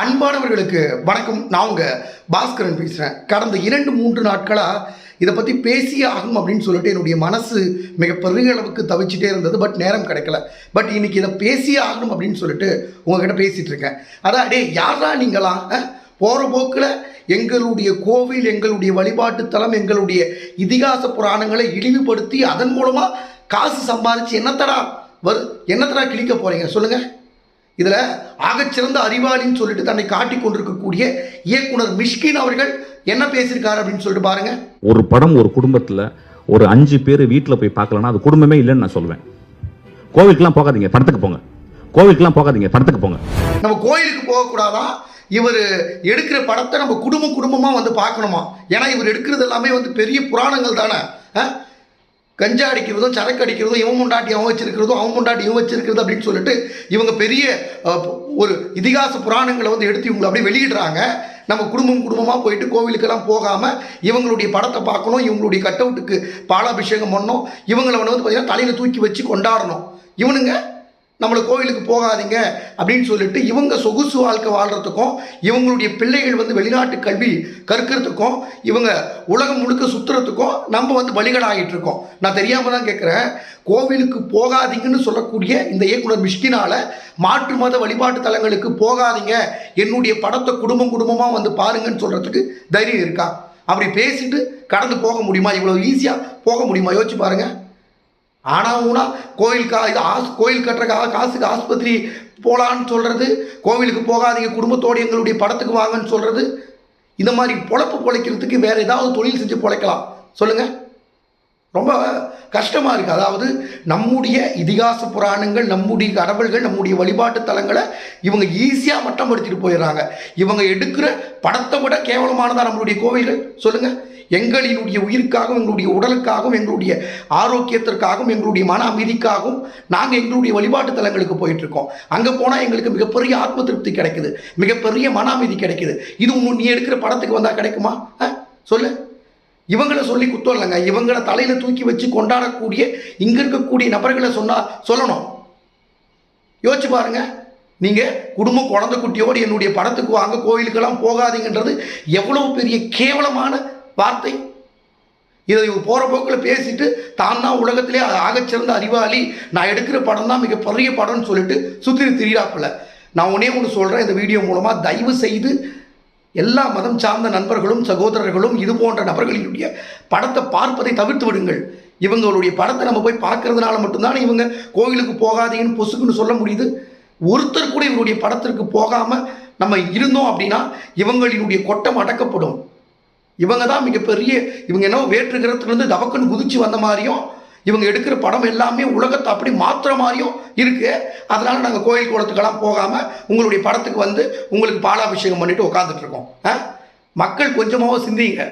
அன்பானவர்களுக்கு வணக்கம். நான் உங்கள் பாஸ்கரன் பேசுகிறேன் கடந்த இரண்டு மூன்று நாட்களாக இதை பற்றி பேசியே ஆகும் அப்படின்னு சொல்லிட்டு என்னுடைய மனசு மிக பெரிய அளவுக்கு தவிச்சிட்டே இருந்தது. பட் நேரம் கிடைக்கல. பட் இன்னைக்கு இதை பேசியே ஆகணும் அப்படின்னு சொல்லிட்டு உங்ககிட்ட பேசிகிட்டு இருக்கேன். அதான் டே யாரா நீங்களா? போகிற போக்கில் எங்களுடைய கோவில் எங்களுடைய வழிபாட்டு தலம் எங்களுடைய இதிகாச புராணங்களை இழிவுபடுத்தி அதன் மூலமாக காசு சம்பாதிச்சு என்னத்தடா வரு என்னத்தடா கிழிக்க போகிறீங்க சொல்லுங்கள் இதில் ஆகச்சிறந்த அறிவாளின்னு சொல்லிட்டு தன்னை காட்டிக் கொண்டிருக்கக்கூடிய இயக்குனர் மிஷ்கின் அவர்கள் என்ன பேசியிருக்காரு அப்படின்னு சொல்லிட்டு பாருங்க. ஒரு படம் ஒரு குடும்பத்துல ஒரு அஞ்சு பேர் வீட்டில் போய் பார்க்கலன்னா அது குடும்பமே இல்லைன்னு நான் சொல்லுவேன் கோவிலுக்குலாம் போகாதீங்க படத்துக்கு போங்க. கோவிலுக்குலாம் போகாதீங்க படத்துக்கு போங்க. நம்ம கோயிலுக்கு போகக்கூடாதான் இவர் எடுக்கிற படத்தை நம்ம குடும்பம் குடும்பமாக வந்து பார்க்கணுமா? ஏன்னா இவர் எடுக்கிறது எல்லாமே வந்து பெரிய புராணங்கள் தானே? கஞ்சா அடிக்கிறதும் சரக்கு அடிக்கிறதும் இவன் முண்டாட்டி அவன் வச்சிருக்கிறதும் அவன் முண்டாட்டி இவன் வச்சிருக்கிறது அப்படின்னு சொல்லிட்டு இவங்க பெரிய ஒரு இதிகாச புராணங்களை வந்து எடுத்து இவங்களை அப்படியே வெளியிடுறாங்க. நம்ம குடும்பம் குடும்பமாக போயிட்டு கோவிலுக்கெல்லாம் போகாமல் இவங்களுடைய படத்தை பார்க்கணும் இவங்களுடைய கட் அவுட்டுக்கு பாலாபிஷேகம் பண்ணணும் இவங்களை வந்து பார்த்தீங்கன்னா தலையில் தூக்கி வச்சு கொண்டாடணும். இவனுங்க நம்மளை கோவிலுக்கு போகாதீங்க அப்படின்னு சொல்லிட்டு இவங்க சொகுசு வாழ்க்கை வாழ்கிறதுக்கும் இவங்களுடைய பிள்ளைகள் வந்து வெளிநாட்டு கல்வி கற்கிறதுக்கும் இவங்க உலகம் முழுக்க சுற்றுறதுக்கும் நம்ம வந்து பலிகடாகிட்டு இருக்கோம். நான் தெரியாமல் தான் கேட்குறேன் கோவிலுக்கு போகாதீங்கன்னு சொல்லக்கூடிய இந்த இயக்குனர் மிஷ்கினால் மாற்று மத வழிபாட்டு தலங்களுக்கு போகாதீங்க. என்னுடைய படத்தை குடும்பம் குடும்பமாக வந்து பாருங்கன்னு சொல்கிறதுக்கு தைரியம் இருக்கா? அப்படி பேசிட்டு கடந்து போக முடியுமா? இவ்வளோ ஈஸியாக போக முடியுமா? யோசிச்சு பாருங்கள் ஆனால் ஊனா கோயில் கா இது ஆஸ் கோயில் கட்டுறக்காக காசுக்கு ஆஸ்பத்திரி போகலான்னு சொல்கிறது கோவிலுக்கு போகாதீங்க குடும்பத்தோடு எங்களுடைய படத்துக்கு வாங்கன்னு சொல்கிறது இந்த மாதிரி பொழப்பு பொழைக்கிறதுக்கு வேறு ஏதாவது தொழில் செஞ்சு பொழைக்கலாம். சொல்லுங்கள் ரொம்ப கஷ்டமாக இருக்குது அதாவது நம்முடைய இதிகாச புராணங்கள் நம்முடைய கடவுள்கள் நம்முடைய வழிபாட்டு தலங்களை இவங்க ஈஸியாக மட்டப்படுத்திட்டு போயிடுறாங்க. இவங்க எடுக்கிற படத்தை விட கேவலமானதாக நம்மளுடைய கோவில்கள்? சொல்லுங்கள் எங்களினுடைய உயிருக்காகவும் எங்களுடைய உடலுக்காகவும் எங்களுடைய ஆரோக்கியத்திற்காகவும் எங்களுடைய மன அமைதிக்காகவும் நாங்கள் எங்களுடைய வழிபாட்டு தலங்களுக்கு போயிட்டுருக்கோம். அங்கே போனால் எங்களுக்கு மிகப்பெரிய ஆத்ம திருப்தி கிடைக்குது. மிகப்பெரிய மன அமைதி கிடைக்குது. இது நீ எடுக்கிற படத்துக்கு வந்தால் கிடைக்குமா? ஆ சொல்லு. இவங்களை சொல்லி குத்தம் இல்லைங்க. இவங்களை தலையில் தூக்கி வச்சு கொண்டாடக்கூடிய இங்கே இருக்கக்கூடிய நபர்களை சொன்னால் சொல்லணும். யோசிச்சு பாருங்க. நீங்கள் குடும்ப குழந்தை குட்டியோடு என்னுடைய படத்துக்கு வாங்க கோயிலுக்கெல்லாம் போகாதீங்கன்றது எவ்வளவு பெரிய கேவலமான வார்த்தை. இதை போகிற போக்கில் பேசிட்டு தான் தான் உலகத்திலே ஆகச்சிறந்த அறிவாளி. நான் எடுக்கிற படம் தான் மிக பெரிய படம்னு சொல்லிட்டு சுற்றி திரியாப்புல நான் ஒன்றே ஒன்று சொல்கிறேன் இந்த வீடியோ மூலமாக தயவு செய்து எல்லா மதம் சார்ந்த நண்பர்களும் சகோதரர்களும் இது போன்ற நபர்களினுடைய படத்தை பார்ப்பதை தவிர்த்து விடுங்கள். இவங்களுடைய படத்தை நம்ம போய் பார்க்கறதுனால மட்டும்தான் இவங்க கோயிலுக்கு போகாதீங்கன்னு பொசுக்குன்னு சொல்ல முடியுது. ஒருத்தர் கூட இவருடைய படத்திற்கு போகாமல் நம்ம இருந்தோம் அப்படின்னா இவங்களினுடைய கொட்டம் அடக்கப்படும். இவங்க தான் மிகப்பெரிய இவங்க என்ன வேற்று கிரகத்துலேருந்து தவக்குன்னு குதிச்சு வந்த மாதிரியும் இவங்க எடுக்கிற படம் எல்லாமே உலகத்தை அப்படி மாற்றுற மாதிரியும் இருக்குது அதனால் நாங்கள் கோயில் குளத்துக்கெல்லாம் போகாமல் உங்களுடைய படத்துக்கு வந்து உங்களுக்கு பாலாபிஷேகம் பண்ணிட்டு உட்காந்துட்ருக்கோம் ஆ? மக்கள் கொஞ்சமாகவும் சிந்திங்க.